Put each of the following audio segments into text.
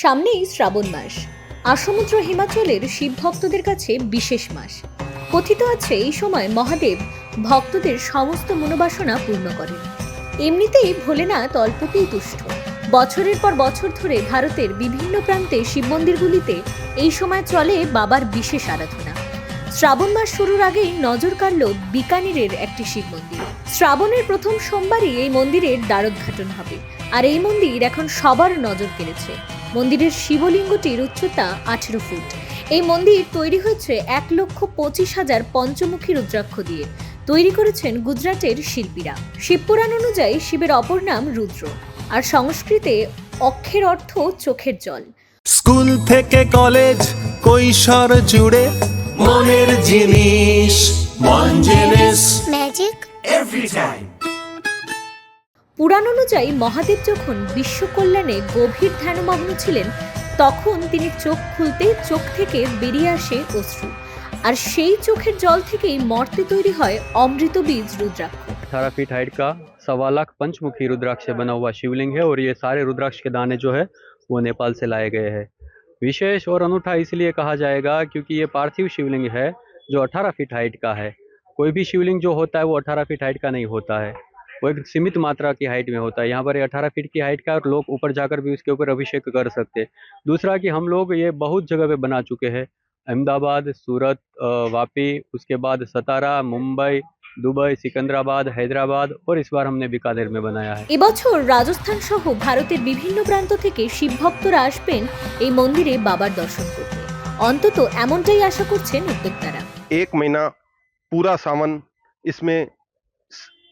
সামনেই শ্রাবণ মাস। আসমুদ্র হিমাচলের শিব ভক্তদের কাছে বিশেষ মাস। কথিত আছে, এই সময় মহাদেব ভক্তদের সমস্ত মনোবাসনা পূর্ণ করেন। এমনিতেই ভোলেনাথ অল্পতেই তুষ্ট। বছরের পর বছর ধরে ভারতের বিভিন্ন প্রান্তে শিব মন্দিরগুলিতে এই সময় চলে বাবার বিশেষ আরাধনা। শ্রাবণ মাস শুরুর আগেই নজর কাড়ল বিকানিরের একটি শিব মন্দির। শ্রাবণের প্রথম সোমবারই এই মন্দিরের দ্বারোদ্ঘাটন হবে। আর এই মন্দির এখন সবার নজর কেড়েছে। মন্দিরের শিবলিঙ্গটির উচ্চতা আঠেরো ফুট। এই মন্দির তৈরি হয়েছে এক লক্ষ পঁচিশ হাজার পঞ্চমুখী রুদ্রাক্ষ দিয়ে। তৈরি করেছেন গুজরাটের শিল্পীরা। শিবপুরাণ অনুযায়ী শিবের অপর নাম রুদ্র। আর সংস্কৃতে অক্ষের অর্থ চোখের জল। স্কুল থেকে কলেজ কৈশোর জুড়ে মনের জিনিস মন জিনিস ম্যাজিক পুরাণ অনুযায়ী মহাদেব যখন বিশ্ব কল্যাণে গভীর ধ্যানমগ্ন ছিলেন তখন তিনি চোখ খুলতেই চোখ থেকে বেরিয়ে আসে অশ্রু আর সেই চোখের জল থেকেই মর্তে তৈরি হয় অমৃত বীজ রুদ্রাক্ষ अठारह फीट हाइट का सवा लाख पंचमुखी रुद्राक्ष से बना हुआ शिवलिंग है और ये सारे रुद्राक्ष के दाने जो है वो नेपाल से लाए गए हैं विशेष और अनूठा इसलिए कहा जाएगा क्योंकि ये पार्थिव शिवलिंग है, जो 18 फीट हाइट का है। कोई भी शिवलिंग जो होता है, वो 18 फीट हाइट का नहीं होता है। वो एक सीमित मात्रा की हाइट में होता है। यहाँ पर ये 18 फीट की हाइट का और लोग ऊपर जाकर भी उसके ऊपर अभिषेक कर सकते दूसरा कि हम लोग ये बहुत जगह पे बना चुके हैं। अहमदाबाद, सूरत वापी, उसके बाद सतारा, मुंबई दुबई सिकंदराबाद हैदराबाद और इस बार हमने बीकानेर में बनाया है এবছর রাজস্থান সহ ভারতের বিভিন্ন প্রান্ত থেকে শিব ভক্তরা আসবেন এই মন্দিরে বাবার দর্শন করতে অন্তত এমনটাই আশা করছেন উদ্যোক্তারা एक महीना पूरा सावन इसमें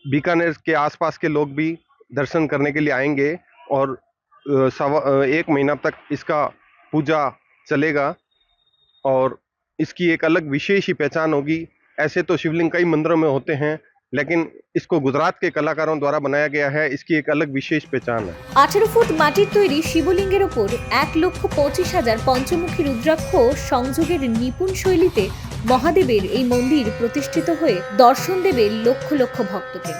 बीकानेर के आसपास के लोग भी दर्शन करने के लिए आएंगे और अ, सवा अ, एक महीना तक इसका पूजा चलेगा और इसकी एक अलग विशेष ही पहचान होगी ऐसे तो शिवलिंग कई मंदिरों में होते हैं लेकिन इसको गुजरात के कलाकारों द्वारा बनाया गया है इसकी एक अलग विशेष पहचान है আঠেরো ফুট মাটির তৈরি শিবলিঙ্গের ওপর এক লক্ষ পঁচিশ হাজার পঞ্চমুখী রুদ্রাক্ষ সংযোগের নিপুণ শৈলীতে মহাদেবের এই মন্দির প্রতিষ্ঠিত হয়ে দর্শন দেবে লক্ষ লক্ষ ভক্তকে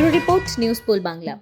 bureau report news poll Bangla.